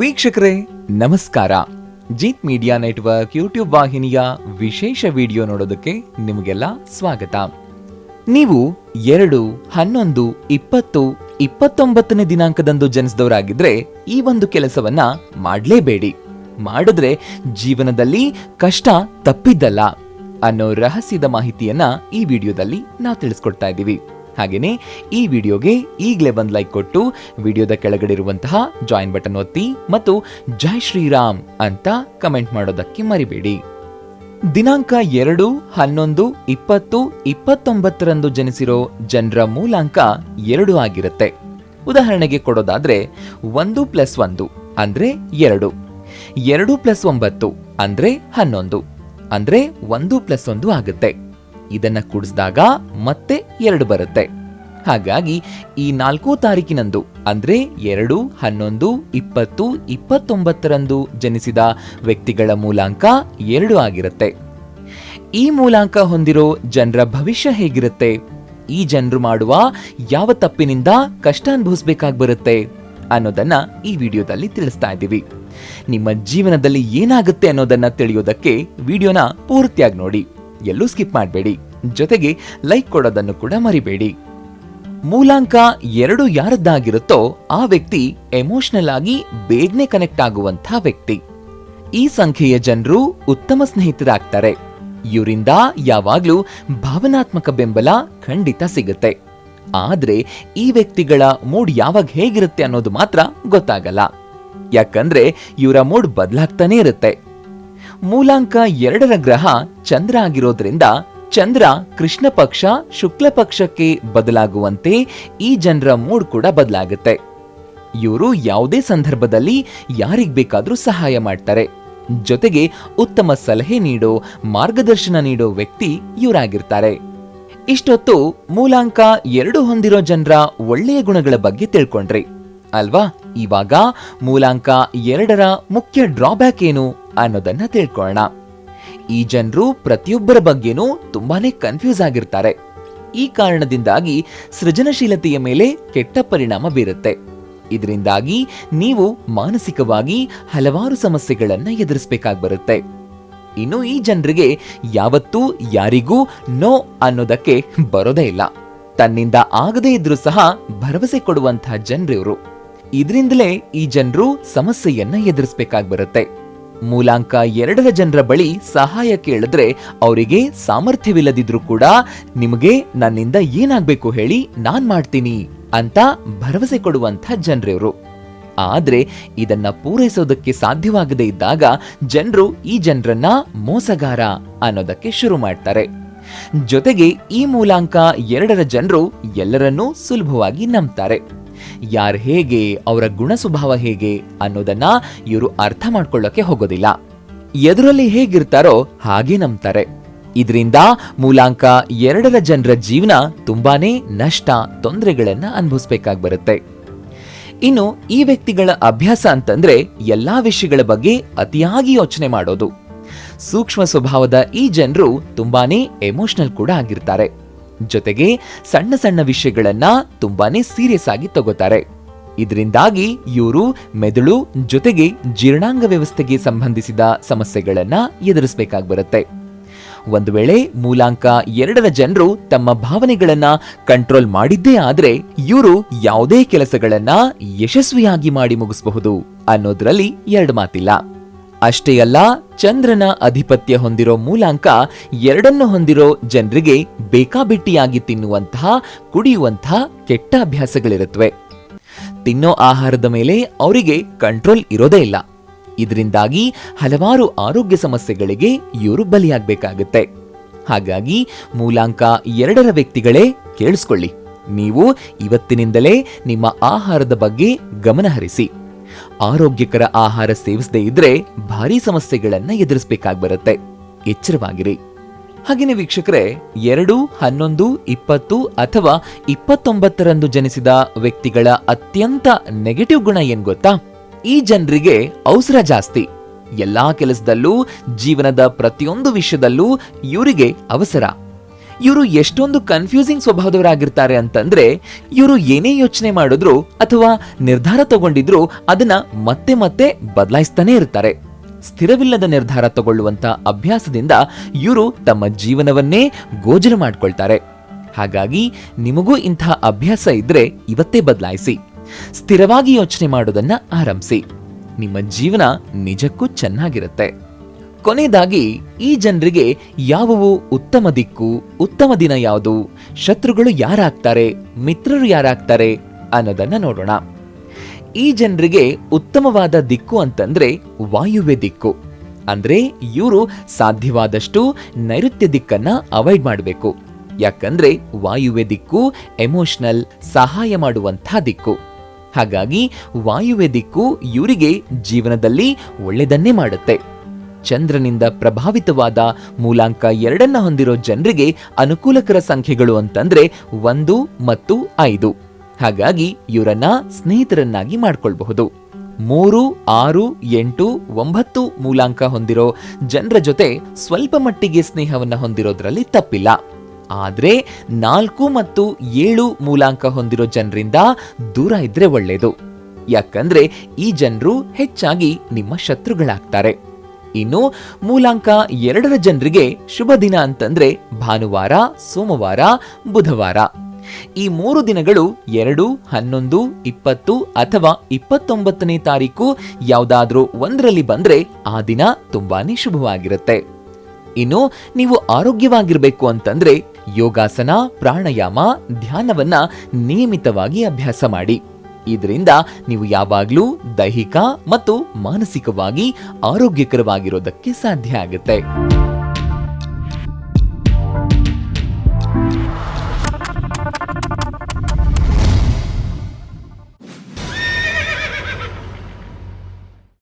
ವೀಕ್ಷಕರೇ, ನಮಸ್ಕಾರ. Jeet media network YouTube ವಾಹಿನಿಯ ವಿಶೇಷ ವಿಡಿಯೋ ನೋಡೋದಕ್ಕೆ ನಿಮಗೆಲ್ಲ ಸ್ವಾಗತ. ನೀವು ಎರಡು, ಹನ್ನೊಂದು, ಇಪ್ಪತ್ತು, ಇಪ್ಪತ್ತೊಂಬತ್ತನೇ ದಿನಾಂಕದಂದು ಜನಿಸಿದವರಾಗಿದ್ರೆ ಈ ಒಂದು ಕೆಲಸವನ್ನ ಮಾಡಲೇಬೇಡಿ. ಮಾಡಿದ್ರೆ ಜೀವನದಲ್ಲಿ ಕಷ್ಟ ತಪ್ಪಿದ್ದಲ್ಲ ಅನ್ನೋ ರಹಸ್ಯದ ಮಾಹಿತಿಯನ್ನ ಈ ವಿಡಿಯೋದಲ್ಲಿ ನಾವು ತಿಳಿಸ್ಕೊಡ್ತಾ ಇದ್ದೀವಿ. ಹಾಗೇನೆ ಈ ವಿಡಿಯೋಗೆ ಈಗಲೇ ಒಂದು ಲೈಕ್ ಕೊಟ್ಟು ವಿಡಿಯೋದ ಕೆಳಗಡೆ ಇರುವಂತಹ ಜಾಯಿನ್ ಬಟನ್ ಒತ್ತಿ ಮತ್ತು ಜೈ ಶ್ರೀರಾಮ್ ಅಂತ ಕಮೆಂಟ್ ಮಾಡೋದಕ್ಕೆ ಮರಿಬೇಡಿ. ದಿನಾಂಕ ಎರಡು, ಹನ್ನೊಂದು, ಇಪ್ಪತ್ತು, ಇಪ್ಪತ್ತೊಂಬತ್ತರಂದು ಜನಿಸಿರೋ ಜನರ ಮೂಲಾಂಕ ಎರಡು ಆಗಿರುತ್ತೆ. ಉದಾಹರಣೆಗೆ ಕೊಡೋದಾದ್ರೆ ಒಂದು ಪ್ಲಸ್ ಒಂದು ಅಂದ್ರೆ ಎರಡು ಎರಡು ಪ್ಲಸ್ ಒಂಬತ್ತು ಅಂದ್ರೆ ಹನ್ನೊಂದು ಅಂದ್ರೆ ಒಂದು ಪ್ಲಸ್ ಒಂದು ಆಗುತ್ತೆ. ಇದನ್ನ ಕುಡಿಸಿದಾಗ ಮತ್ತೆ ಎರಡು ಬರುತ್ತೆ. ಹಾಗಾಗಿ ಈ ನಾಲ್ಕು ತಾರೀಕಿನಂದು, ಅಂದ್ರೆ ಎರಡು, ಹನ್ನೊಂದು, ಇಪ್ಪತ್ತು, ಇಪ್ಪತ್ತೊಂಬತ್ತರಂದು ಜನಿಸಿದ ವ್ಯಕ್ತಿಗಳ ಮೂಲಾಂಕ ಎರಡು ಆಗಿರುತ್ತೆ. ಈ ಮೂಲಾಂಕ ಹೊಂದಿರೋ ಜನರ ಭವಿಷ್ಯ ಹೇಗಿರುತ್ತೆ? ಈ ಜನರು ಮಾಡುವ ಯಾವ ತಪ್ಪಿನಿಂದ ಕಷ್ಟ ಅನುಭವಿಸ್ಬೇಕಾಗಿ ಬರುತ್ತೆ ಅನ್ನೋದನ್ನ ಈ ವಿಡಿಯೋದಲ್ಲಿ ತಿಳಿಸ್ತಾ ಇದ್ದೀವಿ. ನಿಮ್ಮ ಜೀವನದಲ್ಲಿ ಏನಾಗುತ್ತೆ ಅನ್ನೋದನ್ನ ತಿಳಿಯೋದಕ್ಕೆ ವಿಡಿಯೋನ ಪೂರ್ತಿಯಾಗಿ ನೋಡಿ. ಎಲ್ಲೂ ಸ್ಕಿಪ್ ಮಾಡಬೇಡಿ. ಜೊತೆಗೆ ಲೈಕ್ ಕೊಡೋದನ್ನು ಕೂಡ ಮರಿಬೇಡಿ. ಮೂಲಾಂಕ ಎರಡು ಯಾರದ್ದಾಗಿರುತ್ತೋ ಆ ವ್ಯಕ್ತಿ ಎಮೋಷನಲ್ ಆಗಿ ಬೇಗನೆ ಕನೆಕ್ಟ್ ಆಗುವಂಥ ವ್ಯಕ್ತಿ. ಈ ಸಂಖ್ಯೆಯ ಜನರು ಉತ್ತಮ ಸ್ನೇಹಿತರಾಗ್ತಾರೆ. ಇವರಿಂದ ಯಾವಾಗಲೂ ಭಾವನಾತ್ಮಕ ಬೆಂಬಲ ಖಂಡಿತ ಸಿಗುತ್ತೆ. ಆದ್ರೆ ಈ ವ್ಯಕ್ತಿಗಳ ಮೂಡ್ ಯಾವಾಗ ಹೇಗಿರುತ್ತೆ ಅನ್ನೋದು ಮಾತ್ರ ಗೊತ್ತಾಗಲ್ಲ. ಯಾಕಂದ್ರೆ ಇವರ ಮೂಡ್ ಬದಲಾಗ್ತಾನೆ ಇರುತ್ತೆ. ಮೂಲಾಂಕ ಎರಡರ ಗ್ರಹ ಚಂದ್ರ ಆಗಿರೋದ್ರಿಂದ ಚಂದ್ರ ಕೃಷ್ಣ ಪಕ್ಷ, ಶುಕ್ಲ ಪಕ್ಷಕ್ಕೆ ಬದಲಾಗುವಂತೆ ಈ ಜನರ ಮೂಡ್ ಕೂಡ ಬದಲಾಗುತ್ತೆ. ಇವರು ಯಾವುದೇ ಸಂದರ್ಭದಲ್ಲಿ ಯಾರಿಗ್ ಬೇಕಾದರೂ ಸಹಾಯ ಮಾಡ್ತಾರೆ. ಜೊತೆಗೆ ಉತ್ತಮ ಸಲಹೆ ನೀಡೋ, ಮಾರ್ಗದರ್ಶನ ನೀಡೋ ವ್ಯಕ್ತಿ ಇವರಾಗಿರ್ತಾರೆ. ಇಷ್ಟೊತ್ತು ಮೂಲಾಂಕ ಎರಡು ಹೊಂದಿರೋ ಜನರ ಒಳ್ಳೆಯ ಗುಣಗಳ ಬಗ್ಗೆ ತಿಳ್ಕೊಂಡ್ರಿ. ಅಲ್ವಾ? ಇವಾಗ ಮೂಲಾಂಕ ಎರಡರ ಮುಖ್ಯ ಡ್ರಾಬ್ಯಾಕ್ ಏನು ಅನ್ನೋದನ್ನ ತಿಳ್ಕೊಳ್ಳೋಣ ಈ ಜನರು ಪ್ರತಿಯೊಬ್ಬರ ಬಗ್ಗೆನೂ ತುಂಬಾನೇ ಕನ್ಫ್ಯೂಸ್ ಆಗಿರ್ತಾರೆ. ಈ ಕಾರಣದಿಂದಾಗಿ ಸೃಜನಶೀಲತೆಯ ಮೇಲೆ ಕೆಟ್ಟ ಪರಿಣಾಮ ಬೀರುತ್ತೆ. ಇದರಿಂದಾಗಿ ನೀವು ಮಾನಸಿಕವಾಗಿ ಹಲವಾರು ಸಮಸ್ಯೆಗಳನ್ನ ಎದುರಿಸಬೇಕಾಗಿ ಬರುತ್ತೆ. ಇನ್ನು ಈ ಜನರಿಗೆ ಯಾವತ್ತೂ ಯಾರಿಗೂ ನೋ ಅನ್ನೋದಕ್ಕೆ ಬರೋದೇ ಇಲ್ಲ. ತನ್ನಿಂದ ಆಗದೇ ಇದ್ರೂ ಸಹ ಭರವಸೆ ಕೊಡುವಂತಹ ಜನರಿವರು. ಇದರಿಂದಲೇ ಈ ಜನರು ಸಮಸ್ಯೆಯನ್ನ ಎದುರಿಸಬೇಕಾಗಿ ಬರುತ್ತೆ. ಮೂಲಾಂಕ ಎರಡರ ಜನರ ಬಳಿ ಸಹಾಯ ಕೇಳಿದ್ರೆ ಅವರಿಗೆ ಸಾಮರ್ಥ್ಯವಿಲ್ಲದಿದ್ರೂ ಕೂಡ ನಿಮಗೆ ನನ್ನಿಂದ ಏನಾಗ್ಬೇಕು ಹೇಳಿ ನಾನ್ ಮಾಡ್ತೀನಿ ಅಂತ ಭರವಸೆ ಕೊಡುವಂಥ ಜನರಿವರು. ಆದ್ರೆ ಇದನ್ನ ಪೂರೈಸೋದಕ್ಕೆ ಸಾಧ್ಯವಾಗದೇ ಇದ್ದಾಗ ಜನರು ಈ ಜನರನ್ನ ಮೋಸಗಾರ ಅನ್ನೋದಕ್ಕೆ ಶುರು ಮಾಡ್ತಾರೆ. ಜೊತೆಗೆ ಈ ಮೂಲಾಂಕ ಎರಡರ ಜನರು ಎಲ್ಲರನ್ನೂ ಸುಲಭವಾಗಿ ನಂಬ್ತಾರೆ. ಯಾರು ಹೇಗೆ, ಅವರ ಗುಣ ಸ್ವಭಾವ ಹೇಗೆ ಅನ್ನೋದನ್ನ ಇವರು ಅರ್ಥ ಮಾಡ್ಕೊಳ್ಳೋಕೆ ಹೋಗೋದಿಲ್ಲ. ಎದುರಲ್ಲಿ ಹೇಗಿರ್ತಾರೋ ಹಾಗೆ ನಂಬ್ತಾರೆ. ಇದರಿಂದ ಮೂಲಾಂಕ ಎರಡರ ಜನರ ಜೀವನ ತುಂಬಾನೇ ನಷ್ಟ, ತೊಂದರೆಗಳನ್ನ ಅನುಭವಿಸ್ಬೇಕಾಗಿ ಬರುತ್ತೆ ಇನ್ನು ಈ ವ್ಯಕ್ತಿಗಳ ಅಭ್ಯಾಸ ಅಂತಂದ್ರೆ ಎಲ್ಲಾ ವಿಷಯಗಳ ಬಗ್ಗೆ ಅತಿಯಾಗಿ ಯೋಚನೆ ಮಾಡೋದು. ಸೂಕ್ಷ್ಮ ಸ್ವಭಾವದ ಈ ಜನರು ತುಂಬಾನೇ ಎಮೋಷನಲ್ ಕೂಡ ಆಗಿರ್ತಾರೆ. ಜೊತೆಗೆ ಸಣ್ಣ ಸಣ್ಣ ವಿಷಯಗಳನ್ನ ತುಂಬಾನೇ ಸೀರಿಯಸ್ ಆಗಿ ತಗೋತಾರೆ. ಇದರಿಂದಾಗಿ ಇವರು ಮೆದುಳು ಜೊತೆಗೆ ಜೀರ್ಣಾಂಗ ವ್ಯವಸ್ಥೆಗೆ ಸಂಬಂಧಿಸಿದ ಸಮಸ್ಯೆಗಳನ್ನ ಎದುರಿಸಬೇಕಾಗಿ ಬರುತ್ತೆ. ಒಂದು ವೇಳೆ ಮೂಲಾಂಕ ಎರಡರ ಜನರು ತಮ್ಮ ಭಾವನೆಗಳನ್ನ ಕಂಟ್ರೋಲ್ ಮಾಡಿದ್ದೇ ಆದ್ರೆ ಇವರು ಯಾವುದೇ ಕೆಲಸಗಳನ್ನ ಯಶಸ್ವಿಯಾಗಿ ಮಾಡಿ ಮುಗಿಸಬಹುದು ಅನ್ನೋದ್ರಲ್ಲಿ ಎರಡು ಮಾತಿಲ್ಲ. ಅಷ್ಟೇ ಅಲ್ಲ, ಚಂದ್ರನ ಅಧಿಪತ್ಯ ಹೊಂದಿರೋ ಮೂಲಾಂಕ ಎರಡನ್ನು ಹೊಂದಿರೋ ಜನರಿಗೆ ಬೇಕಾಬಿಟ್ಟಿಯಾಗಿ ತಿನ್ನುವಂತಹ, ಕುಡಿಯುವಂತಹ ಕೆಟ್ಟ ಅಭ್ಯಾಸಗಳಿರುತ್ತವೆ. ತಿನ್ನೋ ಆಹಾರದ ಮೇಲೆ ಅವರಿಗೆ ಕಂಟ್ರೋಲ್ ಇರೋದೇ ಇಲ್ಲ. ಇದರಿಂದಾಗಿ ಹಲವಾರು ಆರೋಗ್ಯ ಸಮಸ್ಯೆಗಳಿಗೆ ಇವರು ಬಲಿಯಾಗಬೇಕಾಗುತ್ತೆ. ಹಾಗಾಗಿ ಮೂಲಾಂಕ ಎರಡರ ವ್ಯಕ್ತಿಗಳೇ ಕೇಳಿಸ್ಕೊಳ್ಳಿ. ನೀವು ಇವತ್ತಿನಿಂದಲೇ ನಿಮ್ಮ ಆಹಾರದ ಬಗ್ಗೆ ಗಮನ ಹರಿಸಿ ಆರೋಗ್ಯಕರ ಆಹಾರ ಸೇವಿಸದೇ ಇದ್ರೆ ಭಾರಿ ಸಮಸ್ಯೆಗಳನ್ನ ಎದುರಿಸಬೇಕಾಗಿ ಬರುತ್ತೆ. ಎಚ್ಚರವಾಗಿರಿ. ಹಾಗೆಯೇ ವೀಕ್ಷಕರೇ, ಎರಡು, ಹನ್ನೊಂದು, ಇಪ್ಪತ್ತು ಅಥವಾ ಇಪ್ಪತ್ತೊಂಬತ್ತರಂದು ಜನಿಸಿದ ವ್ಯಕ್ತಿಗಳ ಅತ್ಯಂತ ನೆಗೆಟಿವ್ ಗುಣ ಏನ್ ಗೊತ್ತಾ? ಈ ಜನರಿಗೆ ಅವಸರ ಜಾಸ್ತಿ. ಎಲ್ಲಾ ಕೆಲಸದಲ್ಲೂ, ಜೀವನದ ಪ್ರತಿಯೊಂದು ವಿಷಯದಲ್ಲೂ ಇವರಿಗೆ ಅವಸರ. ಇವರು ಎಷ್ಟೊಂದು ಕನ್ಫ್ಯೂಸಿಂಗ್ ಸ್ವಭಾವದವರಾಗಿರ್ತಾರೆ ಅಂತಂದ್ರೆ ಇವರು ಏನೇ ಯೋಚನೆ ಮಾಡಿದ್ರು ಅಥವಾ ನಿರ್ಧಾರ ತಗೊಂಡಿದ್ರು ಅದನ್ನ ಮತ್ತೆ ಮತ್ತೆ ಬದಲಾಯಿಸ್ತಾನೆ ಇರ್ತಾರೆ. ಸ್ಥಿರವಿಲ್ಲದ ನಿರ್ಧಾರ ತಗೊಳ್ಳುವಂತ ಅಭ್ಯಾಸದಿಂದ ಇವರು ತಮ್ಮ ಜೀವನವನ್ನೇ ಗೋಜಲು ಮಾಡ್ಕೊಳ್ತಾರೆ. ಹಾಗಾಗಿ ನಿಮಗೂ ಇಂತಹ ಅಭ್ಯಾಸ ಇದ್ರೆ ಇವತ್ತೇ ಬದಲಾಯಿಸಿ. ಸ್ಥಿರವಾಗಿ ಯೋಚನೆ ಮಾಡೋದನ್ನ ಆರಂಭಿಸಿ. ನಿಮ್ಮ ಜೀವನ ನಿಜಕ್ಕೂ ಚೆನ್ನಾಗಿರುತ್ತೆ. ಕೊನೆಯದಾಗಿ, ಈ ಜನರಿಗೆ ಯಾವುವು ಉತ್ತಮ ದಿಕ್ಕು, ಉತ್ತಮ ದಿನ ಯಾವುದು, ಶತ್ರುಗಳು ಯಾರಾಗ್ತಾರೆ, ಮಿತ್ರರು ಯಾರಾಗ್ತಾರೆ ಅನ್ನೋದನ್ನ ನೋಡೋಣ. ಈ ಜನರಿಗೆ ಉತ್ತಮವಾದ ದಿಕ್ಕು ಅಂತಂದ್ರೆ ವಾಯುವ್ಯ ದಿಕ್ಕು. ಅಂದ್ರೆ ಇವರು ಸಾಧ್ಯವಾದಷ್ಟು ನೈಋತ್ಯ ದಿಕ್ಕನ್ನ ಅವಾಯ್ಡ್ ಮಾಡಬೇಕು. ಯಾಕಂದ್ರೆ ವಾಯುವ್ಯ ದಿಕ್ಕು ಎಮೋಷನಲ್ ಸಹಾಯ ಮಾಡುವಂಥ ದಿಕ್ಕು. ಹಾಗಾಗಿ ವಾಯುವ್ಯ ದಿಕ್ಕು ಇವರಿಗೆ ಜೀವನದಲ್ಲಿ ಒಳ್ಳೆಯದನ್ನೇ ಮಾಡುತ್ತೆ. ಚಂದ್ರನಿಂದ ಪ್ರಭಾವಿತವಾದ ಮೂಲಾಂಕ ಎರಡನ್ನ ಹೊಂದಿರೋ ಜನರಿಗೆ ಅನುಕೂಲಕರ ಸಂಖ್ಯೆಗಳು ಅಂತಂದ್ರೆ ಒಂದು ಮತ್ತು ಐದು. ಹಾಗಾಗಿ ಇವರನ್ನ ಸ್ನೇಹಿತರನ್ನಾಗಿ ಮಾಡ್ಕೊಳ್ಬಹುದು. ಮೂರು, ಆರು, ಎಂಟು, ಒಂಬತ್ತು ಮೂಲಾಂಕ ಹೊಂದಿರೋ ಜನರ ಜೊತೆ ಸ್ವಲ್ಪ ಮಟ್ಟಿಗೆ ಸ್ನೇಹವನ್ನ ಹೊಂದಿರೋದ್ರಲ್ಲಿ ತಪ್ಪಿಲ್ಲ. ಆದ್ರೆ ನಾಲ್ಕು ಮತ್ತು ಏಳು ಮೂಲಾಂಕ ಹೊಂದಿರೋ ಜನರಿಂದ ದೂರ ಇದ್ರೆ ಒಳ್ಳೆಯದು ಯಾಕಂದ್ರೆ ಈ ಜನರು ಹೆಚ್ಚಾಗಿ ನಿಮ್ಮ ಶತ್ರುಗಳಾಗ್ತಾರೆ. ಇನ್ನು ಮೂಲಾಂಕ ಎರಡರ ಜನರಿಗೆ ಶುಭ ದಿನ ಅಂತಂದ್ರೆ ಭಾನುವಾರ, ಸೋಮವಾರ, ಬುಧವಾರ. ಈ ಮೂರು ದಿನಗಳು ಎರಡು, ಹನ್ನೊಂದು, ಇಪ್ಪತ್ತು ಅಥವಾ ಇಪ್ಪತ್ತೊಂಬತ್ತನೇ ತಾರೀಕು ಯಾವುದಾದ್ರೂ ಒಂದರಲ್ಲಿ ಬಂದ್ರೆ ಆ ದಿನ ತುಂಬಾನೇ ಶುಭವಾಗಿರುತ್ತೆ. ಇನ್ನು ನೀವು ಆರೋಗ್ಯವಾಗಿರಬೇಕು ಅಂತಂದ್ರೆ ಯೋಗಾಸನ, ಪ್ರಾಣಾಯಾಮ, ಧ್ಯಾನವನ್ನ ನಿಯಮಿತವಾಗಿ ಅಭ್ಯಾಸ ಮಾಡಿ. ಇದರಿಂದ ನೀವು ಯಾವಾಗಲೂ ದೈಹಿಕ ಮತ್ತು ಮಾನಸಿಕವಾಗಿ ಆರೋಗ್ಯಕರವಾಗಿರೋದಕ್ಕೆ ಸಾಧ್ಯ ಆಗುತ್ತೆ.